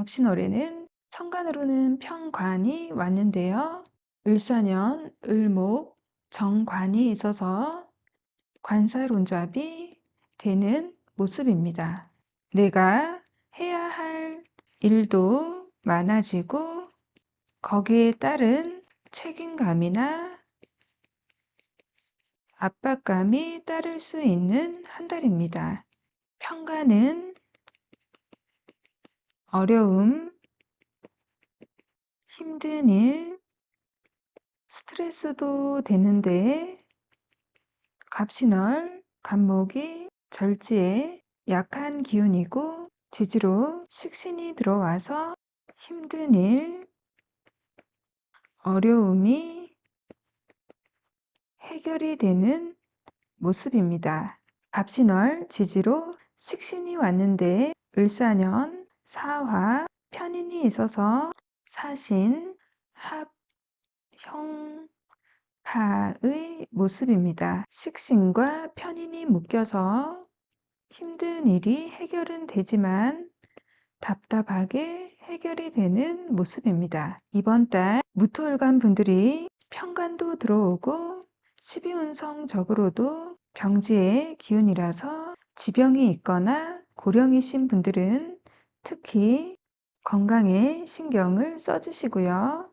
갑신월에는 천간으로는 편관이 왔는데요. 을사년, 을목, 정관이 있어서 관사론잡이 되는 모습입니다. 내가 해야 할 일도 많아지고 거기에 따른 책임감이나 압박감이 따를 수 있는 한 달입니다. 편관은 어려움, 힘든 일, 스트레스도 되는데 갑신월, 간목이 절지에 약한 기운이고 지지로 식신이 들어와서 힘든 일, 어려움이 해결이 되는 모습입니다. 갑신월 지지로 식신이 왔는데 을사년 사화 편인이 있어서 사신 합 형 파의 모습입니다. 식신과 편인이 묶여서 힘든 일이 해결은 되지만 답답하게 해결이 되는 모습입니다. 이번 달 무토일간 분들이 편관도 들어오고 12운성적으로도 병지의 기운이라서 지병이 있거나 고령이신 분들은 특히 건강에 신경을 써주시고요.